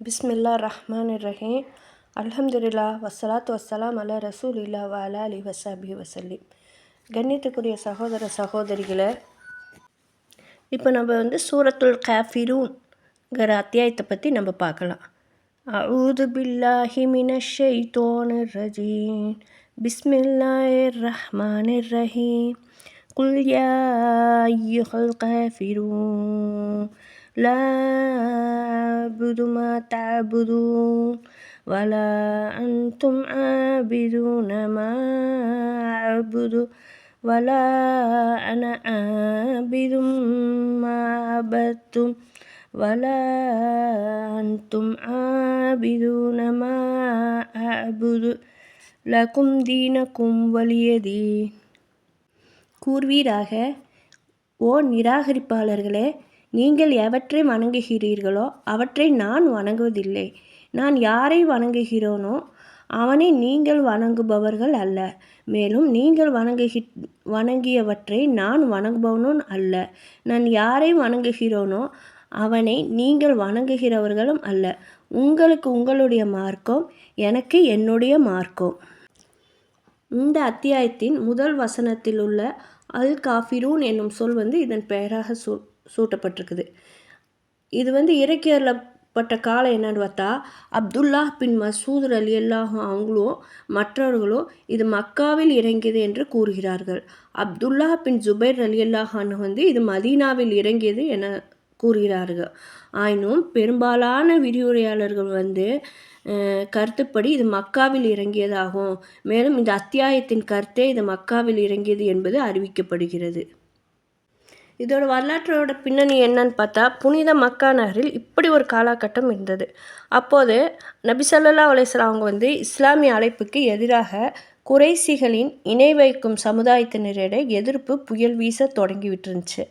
பிஸ்மில்லா ரஹ்மான் ரஹீம் வசலாத் வசலாம் அல அலா ரசூலில்லா வாலா அலி வசாபி வசல்லி கண்ணியத்துக்குரிய சகோதர சகோதரிகளை இப்போ நம்ம வந்து சூரத்துல் காஃபிரூன்கிற அத்தியாயத்தை பற்றி நம்ம பார்க்கலாம். அவுது பில்லாஹி மினஷை தோன் ரஜீம் பிஸ்மில்லாஹிர் ரஹ்மான் ரஹீம் குல்யா யா காஃபிரூன். لا أعبد ما تعبدون ولا أنتم عابدون ما أعبد ولا أنا عابد ما عبدتم ولا أنتم عابدون ما أعبد لكم دينكم ولي دين கூர்வீராக ஓ நிராகரிப்பாளர்களே நீங்கள் எவற்றை வணங்குகிறீர்களோ அவற்றை நான் வணங்குவதில்லை. நான் யாரை வணங்குகிறோனோ அவனை நீங்கள் வணங்குபவர்கள் அல்ல. மேலும் நீங்கள் வணங்குகி வணங்கியவற்றை நான் வணங்குபவனும் அல்ல. நான் யாரை வணங்குகிறோனோ அவனை நீங்கள் வணங்குகிறவர்களும் அல்ல. உங்களுக்கு உங்களுடைய மார்க்கம் எனக்கு என்னுடைய மார்க்கம். இந்த அத்தியாயத்தின் முதல் வசனத்தில் உள்ள அல் காஃபிரூன் என்னும் சொல் வந்து இதன் பெயராக சொல் சூட்டப்பட்டிருக்குது. இது வந்து இறக்கியறப்பட்ட காலம் என்னன்னு பார்த்தா அப்துல்லா பின் மசூதர் அலி அல்லாஹும் அவங்களும் மற்றவர்களும் இது மக்காவில் இறங்கியது என்று கூறுகிறார்கள். அப்துல்லா பின் ஜுபைர் அலி அல்லாஹான் வந்து இது மதீனாவில் இறங்கியது என கூறுகிறார்கள். ஆயினும் பெரும்பாலான விரிவுரையாளர்கள் வந்து கருத்துப்படி இது மக்காவில் இறங்கியதாகும். மேலும் இந்த அத்தியாயத்தின் கருத்தே இது மக்காவில் இறங்கியது என்பது அறிவிக்கப்படுகிறது. இதோட வரலாற்றோட பின்னணி என்னன்னு பார்த்தா புனித மக்கா நகரில் இப்படி ஒரு காலகட்டம் இருந்தது. அப்போது நபி சல்லா அவங்க வந்து இஸ்லாமிய அழைப்புக்கு எதிராக குறைசிகளின் இணை வைக்கும் சமுதாயத்தினரிடையே எதிர்ப்பு புயல் வீச தொடங்கி விட்டுருந்துச்சு.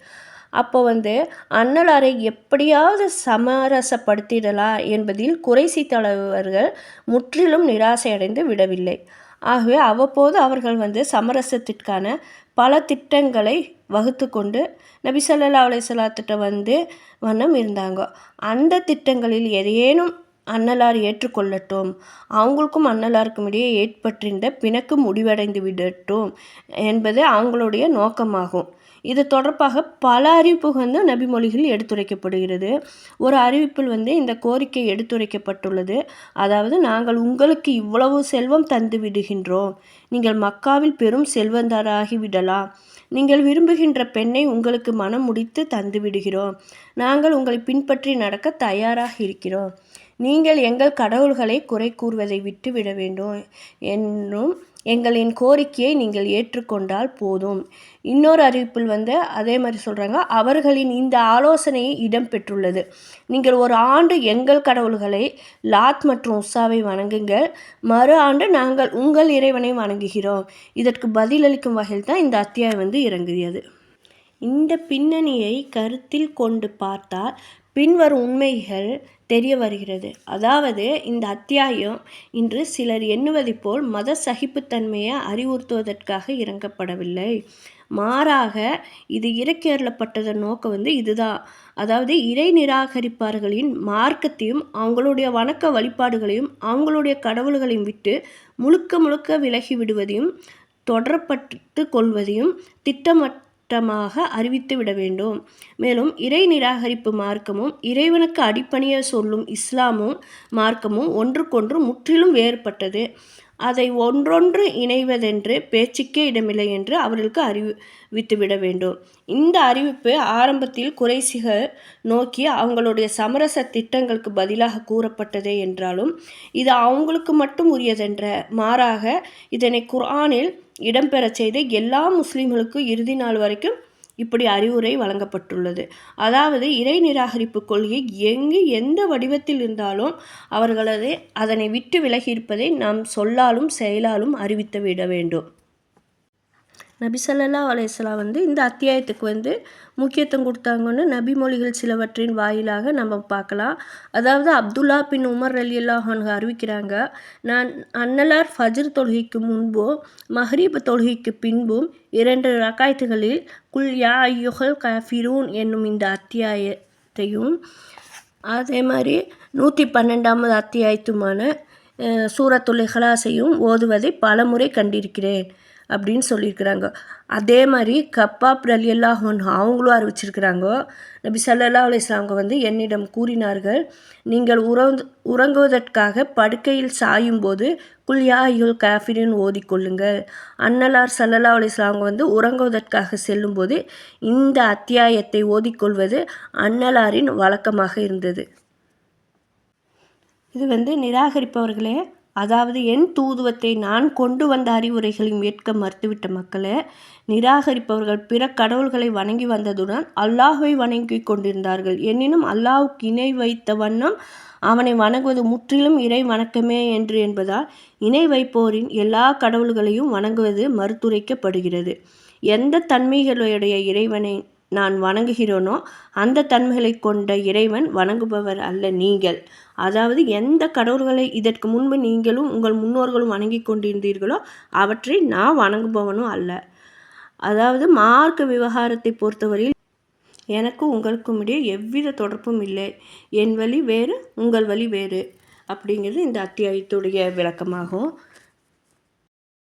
அப்போ வந்து அன்னலாரை எப்படியாவது சமரசப்படுத்திடலாம் என்பதில் குறைசி தலைவர்கள் முற்றிலும் நிராசையடைந்து விடவில்லை. ஆகவே அவ்வப்போது அவர்கள் வந்து சமரசத்திற்கான பல திட்டங்களை வகுத்து கொண்டு நபி சொல்லா அலைசலாத்திட்ட வந்து வண்ணம் இருந்தாங்க. அந்த திட்டங்களில் எதையேனும் அன்னலார் ஏற்றுக்கொள்ளட்டும். அவங்களுக்கும் அன்னலாருக்கும் இடையே ஏற்பட்டிருந்த பிணக்கு முடிவடைந்து விடட்டும் என்பது அவங்களுடைய நோக்கமாகும். இது தொடர்பாக பல அறிவிப்புகள் வந்து நபிமொழிகள் எடுத்துரைக்கப்படுகிறது. ஒரு அறிவிப்பில் வந்து இந்த கோரிக்கை எடுத்துரைக்கப்பட்டுள்ளது. அதாவது நாங்கள் உங்களுக்கு இவ்வளவு செல்வம் தந்து விடுகின்றோம். நீங்கள் மக்காவில் பெரும் செல்வந்தராகி விடலாம். நீங்கள் விரும்புகின்ற பெண்ணை உங்களுக்கு மனம் முடித்து தந்து விடுகிறோம். நாங்கள் உங்களை பின்பற்றி நடக்க தயாராக இருக்கிறோம். நீங்கள் எங்கள் கடவுள்களை குறை கூறுவதை விட்டு விட வேண்டும். என்றும் எங்களின் கோரிக்கையை நீங்கள் ஏற்றுக்கொண்டால் போதும். இன்னொரு அறிவிப்பில் வந்து அதே மாதிரி சொல்கிறாங்க அவர்களின் இந்த ஆலோசனையை இடம்பெற்றுள்ளது நீங்கள் ஒரு ஆண்டு எங்கள் கடவுள்களை லாத் மற்றும் உஷாவை வணங்குங்கள். மறு ஆண்டு நாங்கள் உங்கள் இறைவனை வணங்குகிறோம். இதற்கு பதிலளிக்கும் வகையில் தான் இந்த அத்தியாயம் வந்து இறங்குகிறது. இந்த பின்னணியை கருத்தில் கொண்டு பார்த்தால் பின்வரும் உண்மைகள் தெரிய வருகிறது. அதாவது இந்த அத்தியாயம் இன்று சிலர் எண்ணுவதை போல் மத சகிப்புத்தன்மையை அறிவுறுத்துவதற்காக இறங்கப்படவில்லை. மாறாக இது இறக்கேறப்பட்டதன் நோக்கம் வந்து இதுதான். அதாவது இறை நிராகரிப்பார்களின் மார்க்கத்தையும் அவங்களுடைய வணக்க வழிபாடுகளையும் அவங்களுடைய கடவுள்களையும் விட்டு முழுக்க முழுக்க விலகி விடுவதையும் தொடரப்பட்டு கொள்வதையும் திட்டமட் திட்டமாக அறிவித்து விட வேண்டும். மேலும் இறை நிராகரிப்பு மார்க்கமும் இறைவனுக்கு அடிப்பணிய சொல்லும் இஸ்லாமும் மார்க்கமும் ஒன்றுக்கொன்று முற்றிலும் வேறுபட்டது. அதை ஒன்றொன்று இணைவதென்று பேச்சுக்கே இடமில்லை என்று அவர்களுக்கு அறிவித்துவிட வேண்டும். இந்த அறிவிப்பு ஆரம்பத்தில் குறைசிகள் நோக்கி அவங்களுடைய சமரச திட்டங்களுக்கு பதிலாக கூறப்பட்டதே என்றாலும் இது அவங்களுக்கு மட்டும் உரியதென்ற மாறாக இதனை குர்ஆனில் இடம்பெறச் செய்த எல்லா முஸ்லீம்களுக்கும் இறுதி நாள் வரைக்கும் இப்படி அறிவுரை வழங்கப்பட்டுள்ளது. அதாவது இறை நிராகரிப்பு கொள்கை எங்கு எந்த வடிவத்தில் இருந்தாலும் அவர்களது அதனை விட்டு விலகி இருப்பதை நாம் சொல்லாலும் செயலாலும் அறிவித்து விட வேண்டும். நபிசல்லா அலையாம் வந்து இந்த அத்தியாயத்துக்கு வந்து முக்கியத்துவம் கொடுத்தாங்கன்னு நபிமொழிகள் சிலவற்றின் வாயிலாக நம்ம பார்க்கலாம். அதாவது அப்துல்லா பின் உமர் அலி அல்லாஹான் அறிவிக்கிறாங்க நான் அன்னலார் ஃபஜர் தொழுகைக்கு முன்போ மஹரீப் தொழுகைக்கு பின்பும் இரண்டு ரகாயத்துகளில் குல் யா ஐயுகல் கஃபிரூன் என்னும் இந்த அத்தியாயத்தையும் அதே மாதிரி நூற்றி பன்னெண்டாவது அத்தியாயத்துமான அஹ், சூரத்துல் இஹ்லாஸையும் ஓதுவதை பலமுறை கண்டிருக்கிறேன். அப்படின்னு சொல்லியிருக்கிறாங்க. அதே மாதிரி கப்பாப் ரலி ஹோன் அவங்களும் அறிவிச்சிருக்கிறாங்க. நபி சல்லா அலிஸ்லாங்க வந்து என்னிடம் கூறினார்கள் நீங்கள் உறந்து உறங்குவதற்காக படுக்கையில் சாயும் போது குல்யா ஐயுல் காஃபிரின் ஓதிக்கொள்ளுங்கள் அன்னலார் சல்லல்லா அலிஸ்லாங்க வந்து உறங்குவதற்காக செல்லும்போது இந்த அத்தியாயத்தை ஓதிக்கொள்வது அன்னலாரின் வழக்கமாக இருந்தது. இது வந்து நிராகரிப்பவர்களே அதாவது என் தூதுவத்தை நான் கொண்டு வந்த அறிவுரைகளையும் ஏற்க மறுத்துவிட்ட மக்களே நிராகரிப்பவர்கள் பிற கடவுள்களை வணங்கி வந்ததுடன் அல்லாஹை வணங்கி கொண்டிருந்தார்கள். எனினும் அல்லாஹுக்கு இணை வைத்த வண்ணம் அவனை வணங்குவது முற்றிலும் இறை வணக்கமே என்று என்பதால் இணை வைப்போரின் எல்லா கடவுள்களையும் வணங்குவது மறுத்துரைக்கப்படுகிறது. எந்த தன்மைகளுடைய இறைவனை நான் வணங்குகிறேனோ அந்த தன்மைகளை கொண்ட இறைவன் வணங்குபவர் அல்ல நீங்கள். அதாவது எந்த கடவுள்களை இதற்கு முன்பு நீங்களும் உங்கள் முன்னோர்களும் வணங்கி கொண்டிருந்தீர்களோ அவற்றை நான் வணங்குபவனும் அல்ல. அதாவது மார்க்க விவகாரத்தை பொறுத்தவரையில் எனக்கும் உங்களுக்கும் இடையே எவ்வித தொடர்பும் இல்லை. என் வழி வேறு உங்கள் வழி வேறு அப்படிங்கிறது இந்த அத்தியாயத்துடைய விளக்கமாகும்.